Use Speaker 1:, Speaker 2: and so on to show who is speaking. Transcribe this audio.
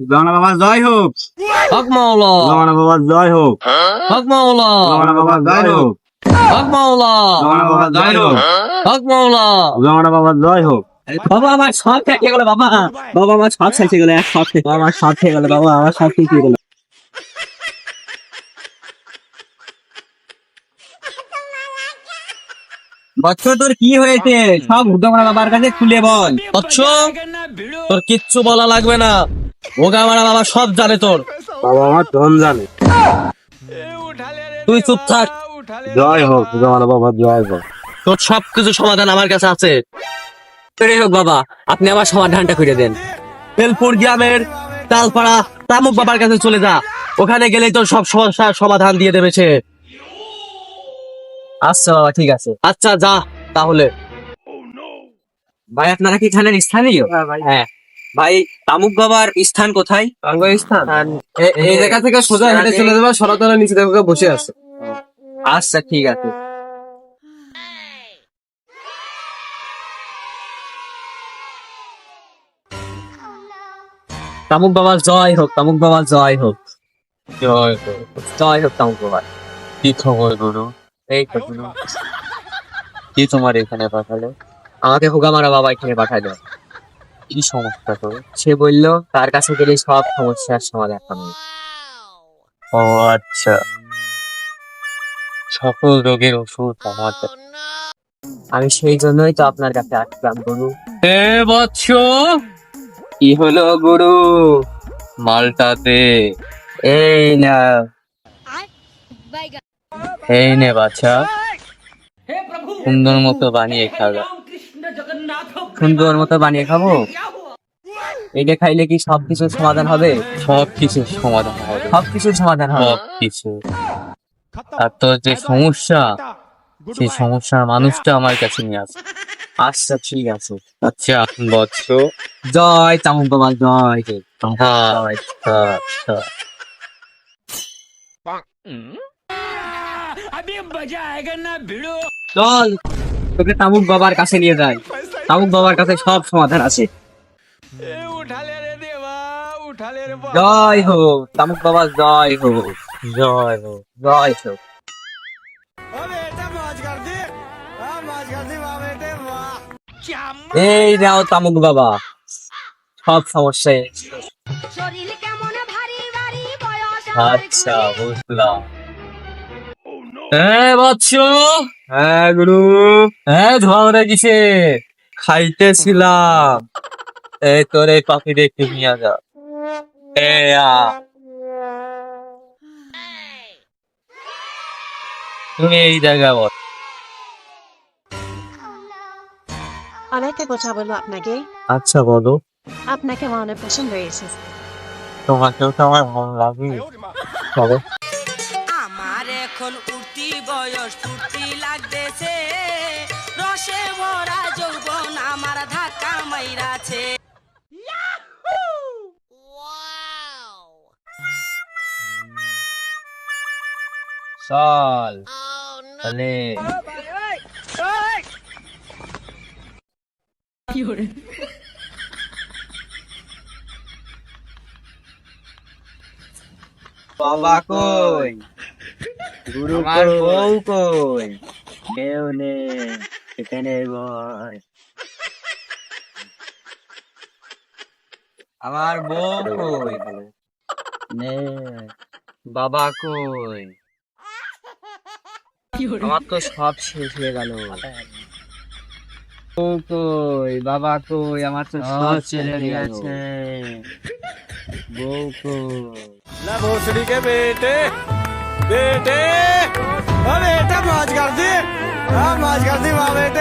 Speaker 1: জমানা বাবা জয় হোক।
Speaker 2: হক মাওলা।
Speaker 1: বাবা জয় হোক।
Speaker 2: হক মাওলা।
Speaker 1: বাবা জয় হোক।
Speaker 2: হক মাওলা।
Speaker 1: বাবা জয় হোক।
Speaker 2: হক মাওলা।
Speaker 1: বাবা জয় হোক।
Speaker 2: বাবা আমার সব শেষ গেল বাবা। বাবা আমার সব গেল এক সব বাবা আমার সব শেষ গেল বাবা আমার সব গেল। বচ্চ তোর কি হয়েছে? সব বাবার কাছে খুলে বল। বচ্চ তোর কিচ্ছু বলা লাগবে না। বাবা সব জানে তোর।
Speaker 1: বাবা আমার ধন জানে।
Speaker 2: তুই চুপ থাক।
Speaker 1: জয় হোক বাবা জয় হোক।
Speaker 2: তোর সব কিছু সমাধান আমার কাছে আছে। সেটাই হোক বাবা আপনি আমার সমাধানটা করে দেন। বেলপুর গ্রামের তালপাড়া তামুক বাবার কাছে চলে যা। ওখানে গেলেই তোর সব সমস্যার সমাধান দিয়ে দেবে সে। আচ্ছা বাবা ঠিক আছে। আচ্ছা যা তাহলে। ভাই আপনারা কি এখানের স্থানীয়? হ্যাঁ। ভাই তামুক বাবার স্থান কোথায়? স্থান এই জায়গা থেকে সোজা হেঁটে চলে যাবে সনাতনের নিচে দেখো বসে আছে। আচ্ছা ঠিক আছে। তামুক বাবা জয় হোক তামুক বাবা জয় হোক।
Speaker 1: জয় হোক।
Speaker 2: জয় হোক তামুক বাবা।
Speaker 1: কি খবর গুরু?
Speaker 2: এই তো।
Speaker 1: কি তোমার এখানে পাঠালো?
Speaker 2: আমাকে হুগামারা বাবা এখানে পাঠায় দেয়।
Speaker 1: কি সমস্যা তোর?
Speaker 2: সে বলল তার কাছে গেলে সব সমস্যার সমাধান হবে।
Speaker 1: ও আচ্ছা। সকল রোগের ওষুধ আমার
Speaker 2: আমি সেই জন্যই তো আপনার কাছে আসলাম গুরু।
Speaker 1: হে বৎস!
Speaker 2: কি হলো গুরু?
Speaker 1: মালটা দে।
Speaker 2: এই না
Speaker 1: এই নে বাচ্চা সুন্দর মতো বানিয়ে খাওয়া
Speaker 2: সুন্দর মতো বানিয়ে খাব? এটা খাইলে কি সব কিছুর সমাধান হবে?
Speaker 1: সব কিছু সমাধান হবে।
Speaker 2: সব কিছুর সমাধান হবে।
Speaker 1: সব কিছু আর তোর যে সমস্যা সেই সমস্যার মানুষটা আমার কাছে নিয়ে আসে।
Speaker 2: আচ্ছা ঠিক আছে।
Speaker 1: আচ্ছা বৎস
Speaker 2: জয় তামুক বাবা জয়।
Speaker 1: আচ্ছা আচ্ছা।
Speaker 2: চল। তোকে তামুক বাবার কাছে নিয়ে যাই তামুক বাবার কাছে সব সমাধান আছে। জয় হোক তামুক বাবা জয় হোক
Speaker 1: জয় হোক
Speaker 2: জয় হোক। এই নাও তামুক বাবা সব সমস্যায়
Speaker 1: আচ্ছা বুঝলাম। হ্যাঁ বৎস
Speaker 2: হ্যাঁ গুরু।
Speaker 1: হ্যাঁ ঝগড়া কিসে? খাইতেছিলাম। এই তোর এই পাখি দেখতে নিয়ে যা। এ আ। তুমি এই জায়গায় বল
Speaker 3: অনেকটা কথা বলব আপনাকে।
Speaker 1: আচ্ছা বলো।
Speaker 3: আপনাকে আমার অনেক পছন্দ হয়েছে।
Speaker 1: তোমাকেও তো আমার ভালো লাগে বলো।
Speaker 4: আমার এখন উঠতি বয়স ফুর্তি লাগতেছে। রসে ভরা যৌবন আমার ধাক্কা মাইরাছে।
Speaker 2: চল। তাহলে বাবা কই? আমার বউ কই? কেউ নেই এখানে আমার বউ কই? নে বাবা কই? আমার তো সব শেষ হয়ে গেল। কই? বাবা কই? আমার তো সব চলে গেছে। বউ কই?
Speaker 5: লা ভোসড়ি কে বেটে। बेटे। ओ बेटा माज कर दी। हाँ माज कर दी वाह बेटे।